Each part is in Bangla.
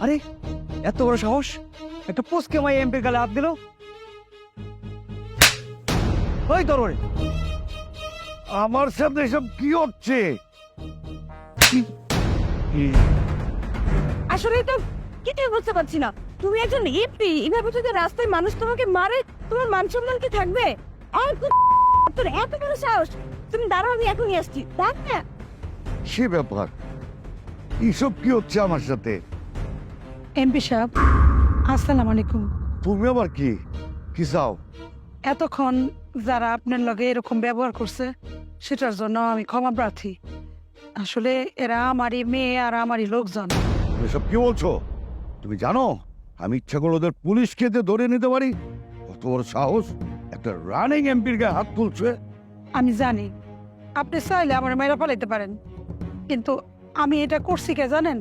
আরে এত বড় সাহস? একটা পোস্টকে মাই এমপির গালে হাত দিল? ওই তরুণ। আমার সাথে এসব কি হচ্ছে? আসলে তো কিছুই বুঝতে পারছি না। তুমি একজন এমপি এভাবে যদি রাস্তায় মানুষ তোমাকে মারে তোমার মান সম্মান কি থাকবে? আর তোর এত বড় সাহস? তুমি দাঁড়াও আমি এখনই আসছি। দেখ না। সে ব্যাপার। এইসব কি হচ্ছে আমার সাথে? এমপি সাহেব আসসালামু আলাইকুম। তুমি আবার কি? কি চাও? এতক্ষণ যারা আপনার লগে এরকম ব্যবহার করছে সেটার জন্য আমি ক্ষমা প্রার্থী। আসলে এরা আমারই মেয়ে আর আমারই লোকজন। তুমি এসব কি বলছো? তুমি জানো আমি ইচ্ছা করে ওদের পুলিশ খেতে ধরে নিতে পারি? কত বড় সাহস একটা রানিং এমপির গায়ে হাত তুলছে। আমি জানি আপনি চাইলে আমার মেয়েরা পালাইতে পারেন। কিন্তু আমি এটা করছি কে জানেন?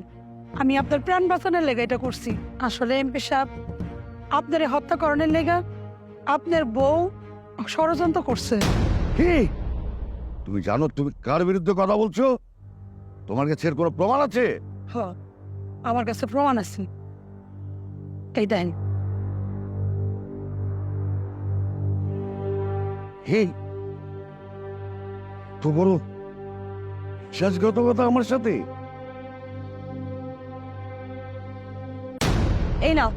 আমি আপনার প্রাণ বাঁচানোর লেগে এটা করছি। আসলে এমপি সাহেব আপনার এই হত্যাকরণের লেগে আপনার বউ ষড়যন্ত্র করছে। কি? তুমি জানো তুমি কার বিরুদ্ধে কথা বলছো? তোমার কাছে এর কোনো প্রমাণ আছে? হ আমার কাছে প্রমাণ আছে। এই দেন। হে তো বড় শেষগতকতা আমার সাথে? এই নাও,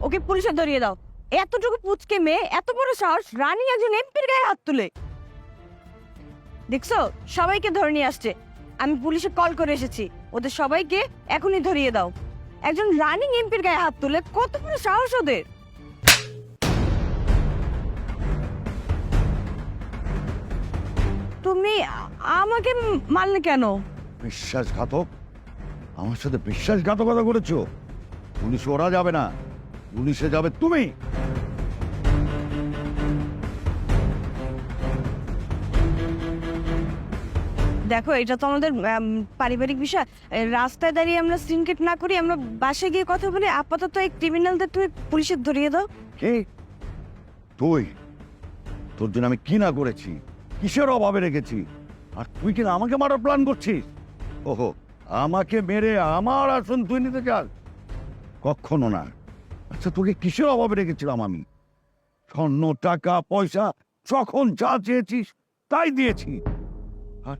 ওকে পুলিশে ধরিয়ে দাও। এতটুকু পুচকে মেয়ে, এত বড় সাহস, রানী একজন এমপির গায়ে হাত তুলে। দেখছ? সবাইকে ধরে নিয়ে আসছে। আমি পুলিশে কল করে এসেছি। ওদের সবাইকে এখনই ধরিয়ে দাও। একজন রানিং এমপির গায়ে হাত তুলে, কত বড় সাহস ওদের! তুমি আমাকে ম- মারলে কেন? বিশ্বাসঘাতক? আমার সাথে বিশ্বাসঘাতকতা করেছ? পুলিশ ওরা যাবে না। পুলিশে যাবে তুমি। দেখো এটা তো আমাদের পারিবারিক বিষয়। রাস্তায় দাঁড়িয়ে আমরা সিনকেট না করি আমরা বাসে গিয়ে কথা বলি আপাতত এই ক্রিমিনালদের তুমি পুলিশে ধরিয়ে দাও। কে? তুই। তোর জন্য আমি কি না করেছি? কিসের অভাবে রেখেছি? আর তুই কিনা আমাকে মারার প্ল্যান করছিস? ওহো আমাকে মেরে আমার আসন তুই নিতে চাস? কখনো না। আচ্ছা তোকে কিসের অভাবে রেখেছিলাম আমি? স্বর্ণ টাকা পয়সা যখন যা চেয়েছিস তাই দিয়েছি। আর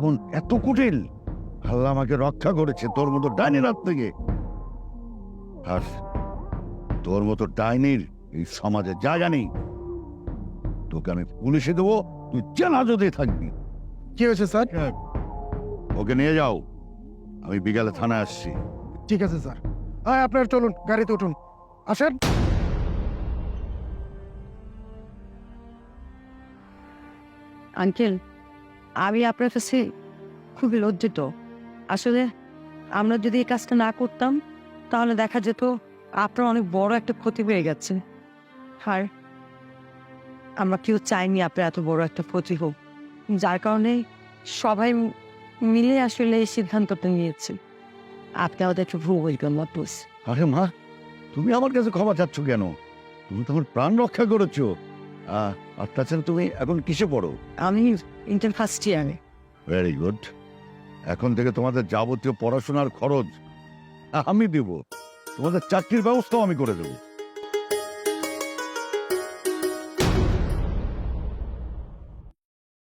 বোন এত কুটিল। আল্লাহ আমাকে রক্ষা করেছে তোর মতো ডাইনির হাত থেকে। আর তোর মতো ডাইনির এই সমাজে জায়গা নেই তোকে আমি পুলিশে দেবো তুই জেল হাজতে থাকবি। কি হয়েছে স্যার? ওকে নিয়ে যাও। আমি বিকালে থানায় আসছি। ঠিক আছে স্যার। হ্যাঁ আপনার, চলুন, গাড়িতে উঠুন। আসেন। আঙ্কেল, আমি আপনার কাছে খুবই লজ্জিত। আসলে আমরা যদি এই কাজটা না করতাম, তাহলে দেখা যেত আপনার অনেক বড় একটা ক্ষতি হয়ে গেছে। আর আমরা কেউ চাইনি আপনার এত বড় একটা ক্ষতি হোক। যার কারণে সবাই মিলে আসলে এই সিদ্ধান্তটা নিয়েছে। আপনি আমাদের একটু ভুল বলবেন না আরে মা তুমি আমার কাছে ক্ষমা চাচ্ছ কেন? তুমি তো আমার প্রাণ রক্ষা করেছ। আর তাছাড়া তুমি এখন কিসে পড়ো? আমি ইন্টার ফার্স্ট ইয়ারে ভেরি গুড এখন থেকে তোমাদের যাবতীয় পড়াশোনার খরচ আমি দেব। তোমাদের চাকরির ব্যবস্থাও আমি করে দেবো।